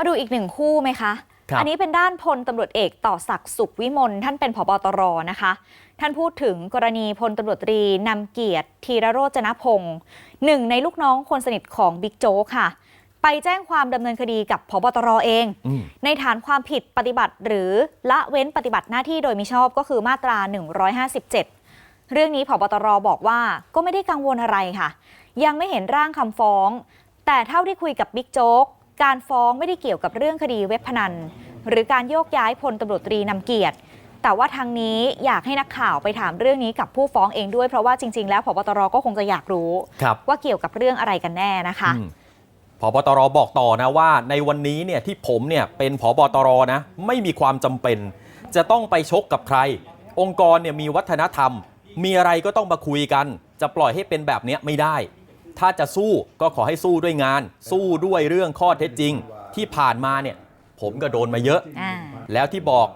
มาดูอีกหนึ่งคู่ไหมคะครับอันี้เป็นด้านพลตำรวจเอกต่อศักดิ์สุขวิมลท่านเป็นผบตรนะคะ ท่านพูดถึงกรณีพลตำรวจตรีนำเกียรติธีรโรจนพงศ์หนึ่งในลูกน้องคนสนิทของบิ๊กโจ๊กค่ะ ไปแจ้งความดำเนินคดีกับพบตรเองอืมในฐานความผิดปฏิบัติหรือละเว้นปฏิบัติหน้าที่โดยมิชอบก็คือมาตรา 157 เรื่องนี้ผบตรบอกว่าก็ไม่ได้กังวลอะไรค่ะ ยังไม่เห็นร่างคำฟ้อง แต่เท่าที่คุยกับบิ๊กโจ๊ก การฟ้องไม่ได้เกี่ยวกับเรื่องคดีเว็บพนัน หรือการโยกย้ายพลตำรวจตรีนำเกียรติ แต่ว่าทางนี้อยากให้นักข่าวไปถามเรื่องนี้กับผู้ฟ้องเองด้วยเพราะว่าจริง ๆ แล้วผบตรก็คงจะอยากรู้ ครับ ว่าเกี่ยวกับเรื่องอะไรกันแน่นะคะอืมผบตรบอกต่อนะว่า ในวันนี้เนี่ยที่ผมเนี่ยเป็นผบตรนะ ไม่มีความจำเป็น จะต้องไปชกกับใคร องค์กรเนี่ยมีวัฒนธรรม มีอะไรก็ต้องมาคุยกัน จะปล่อยให้เป็นแบบเนี้ยไม่ได้ ถ้าจะสู้ก็ขอให้สู้ด้วยงาน สู้ด้วยเรื่องข้อเท็จจริง ที่ผ่านมาเนี่ยผมก็โดนมาเยอะ อ่า แล้วที่บอก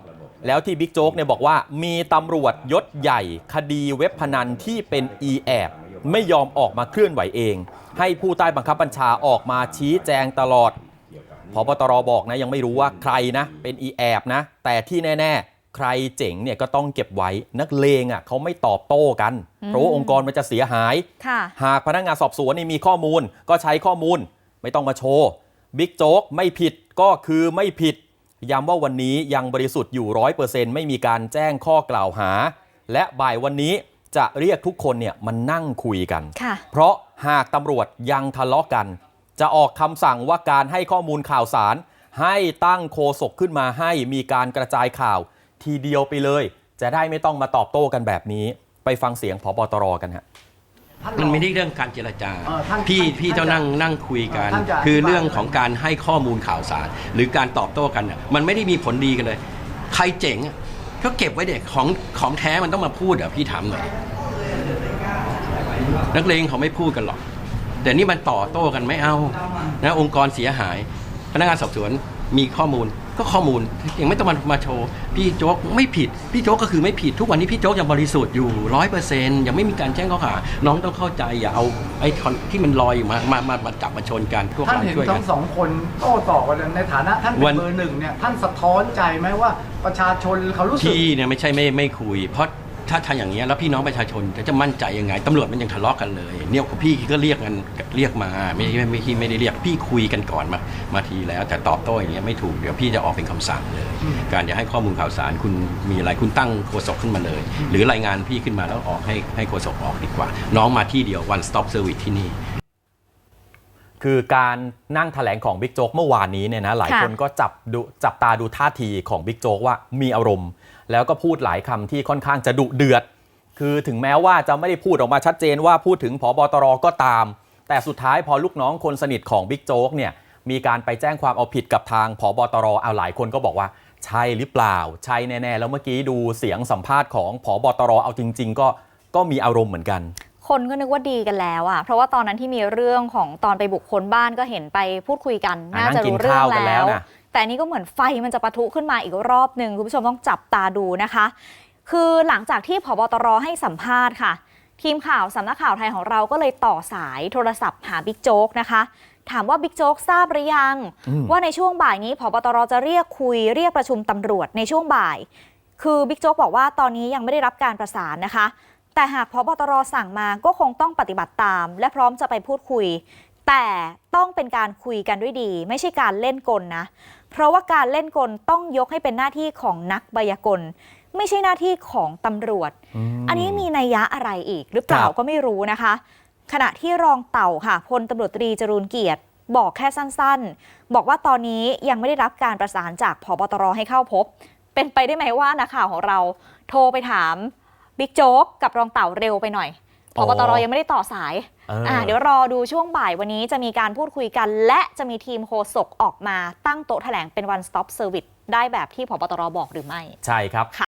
แล้วที่บิ๊กโจ๊กเนี่ยบอกว่า มีตำรวจยศใหญ่ คดีเว็บพนันที่เป็น e แอบไม่ยอมออกมาเคลื่อนไหวเอง ให้ผู้ใต้บังคับบัญชาออกมาชี้แจงตลอดพบตรบอกนะยังไม่รู้ว่าใครนะ เป็น e แอบนะ แต่ที่แน่ ๆ ใครเจ๋งเนี่ยก็ต้องเก็บไว้นักเลงอะเขาไม่ตอบโต้กัน เพราะว่าองค์กรมันจะเสียหายค่ะหากพนักงานสอบสวนนี่มีข้อมูล ก็ใช้ข้อมูลไม่ต้องมาโชว์บิ๊กโจ๊กไม่ผิดก็คือไม่ผิดย้ำว่าวันนี้ยังบริสุทธิ์อยู่ร้อยเปอร์เซ็นต์ไม่มีการแจ้งข้อกล่าวหา และบ่ายวันนี้จะเรียกทุกคนเนี่ยมันนั่งคุยกันค่ะเพราะหากตำรวจยังทะเลาะกัน จะออกคำสั่งว่าการให้ข้อมูลข่าวสาร ให้ตั้งโคศกขึ้นมาให้มีการกระจายข่าว ทีเดียวไปเลย จะได้ไม่ต้องมาตอบโต้กันแบบนี้ ไปฟังเสียงพบตรกันฮะมันไม่ได้เรื่องการเจรจาเออท่านพี่ท่านพี่ต้องนั่งนั่งคุยกันท่านจะอธิบายคือเรื่องของการให้ข้อมูลข่าวสาร หรือการตอบโต้กันน่ะมันไม่ได้มีผลดีกันเลย ใครเจ๋งอะก็เก็บไว้เด็กของของแท้มันต้องมาพูดอะพี่ถามหน่อยนักเลงเขาไม่พูดกันหรอก แต่นี่มันต่อโต้กันไม่เอานะองค์กรเสียหาย พนักงานสอบสวนมีข้อมูล ก็ข้อมูลยังไม่ต้องมามาโชว์ พี่โจ๊กไม่ผิด พี่โจ๊กก็คือไม่ผิดทุกวันนี้พี่โจ๊กยังบริสุทธิ์อยู่ร้อยเปอร์เซ็นต์ยังไม่มีการแจ้งข้อหา น้องต้องเข้าใจอย่าเอาไอ้คอนที่มันลอยอยู่มามามามาจับมาชนกันพวกท่านเราเห็นช่วยกัทั้น งสองคนโต้ตอบกันในฐานะท่านเป็วัน นเบอร์หนึ่งเนี่ยท่านสะท้อนใจไหมว่าประชาชนเขารู้สึก พี่เนี่ยไม่ใช่ไม่ไม่คุย เพราะ ถ้าทำอย่างนี้ยแล้วพี่น้องประชาชนจะจะมั่นใจยังไงตำรวจมันยังทะเลาะกันเลยเนี่ยพี่ก็เรียกกันเรียกมาไม่ไม่ไม่ไม่ไม่ได้เรียกพี่คุยกันก่อนมามาทีแล้ว แต่ตอบโต้อย่างเงี้ยไม่ถูกเดี๋ยวพี่จะออกเป็นคำสั่งเลย การจะให้ข้อมูลข่าวสารคุณมีอะไรคุณตั้งโฆษกขึ้นมาเลย หรือรายงานพี่ขึ้นมาแล้วออกให้ให้โฆษกออกดีกว่า น้องมาที่เดียว one stop service ที่นี่ คือการนั่งแถลงของบิ๊กโจ๊กเมื่อวานนี้เนี่ยนะหลายค่ะ คนก็จับดูจับตาดูท่าทีของบิ๊กโจ๊กว่ามีอารมณ์ แล้วก็พูดหลายคำที่ค่อนข้างจะดุเดือด คือถึงแม้ว่าจะไม่ได้พูดออกมาชัดเจนว่าพูดถึงผบตรก็ตาม แต่สุดท้ายพอลูกน้องคนสนิทของบิ๊กโจ๊กเนี่ยมีการไปแจ้งความเอาผิดกับทางผบตรเอาหลายคนก็บอกว่าใช่หรือเปล่า ใช่แน่ๆแล้วเมื่อกี้ดูเสียงสัมภาษณ์ของผบตรเอาจริง ๆ ก็ก็มีอารมณ์เหมือนกันคนก็นึกว่าดีกันแล้วอะ เพราะว่าตอนนั้นที่มีเรื่องของตอนไปบุคคลบ้านก็เห็นไปพูดคุยกันอะน่าจะรู้เรื่องนั่งกินข้าวกันแล้แล้ววนะ แต่อันนี้ก็เหมือนไฟมันจะปะทุขึ้นมาอีกรอบหนึ่งคุณผู้ชมต้องจับตาดูนะคะ คือหลังจากที่ผบตรให้สัมภาษณ์ค่ะ ทีมข่าวสำนักข่าวไทยของเราก็เลยต่อสายโทรศัพท์หาบิ๊กโจ๊กนะคะถามว่าบิ๊กโจ๊กทราบหรือยังอืมว่าในช่วงบ่ายนี้ผบตรจะเรียกคุยเรียกประชุมตำรวจในช่วงบ่าย คือบิ๊กโจ๊กบอกว่าตอนนี้ยังไม่ได้รับการประสานนะคะ แต่หากพบตรสั่งมาก็คงต้องปฏิบัติตาม และพร้อมจะไปพูดคุย แต่ต้องเป็นการคุยกันด้วยดี ไม่ใช่การเล่นกลนะ เพราะว่าการเล่นกลต้องยกให้เป็นหน้าที่ของนักบายากล ไม่ใช่หน้าที่ของตำรวจ อันนี้มีนัยยะอะไรอีกหรือเปล่าครับก็ไม่รู้นะคะ ขณะที่รองเต่าค่ะพลตำรวจตรีจรูนเกียรติบอกแค่สั้นๆ บอกว่าตอนนี้ยังไม่ได้รับการประสานจากพบตรให้เข้าพบ เป็นไปได้ไหมว่านักข่าวของเราโทรไปถามบิ๊กโจ๊กกับรองเต่าเร็วไปหน่อย พอ๋อบตรยังไม่ได้ต่อสายเออออ่าเดี๋ยวรอดูช่วงบ่ายวันนี้จะมีการพูดคุยกัน และจะมีทีมโฆษกออกมาตั้งโต๊ะแถลงเป็น one stop service ได้แบบที่พบตรบอกหรือไม่ ใช่ครับ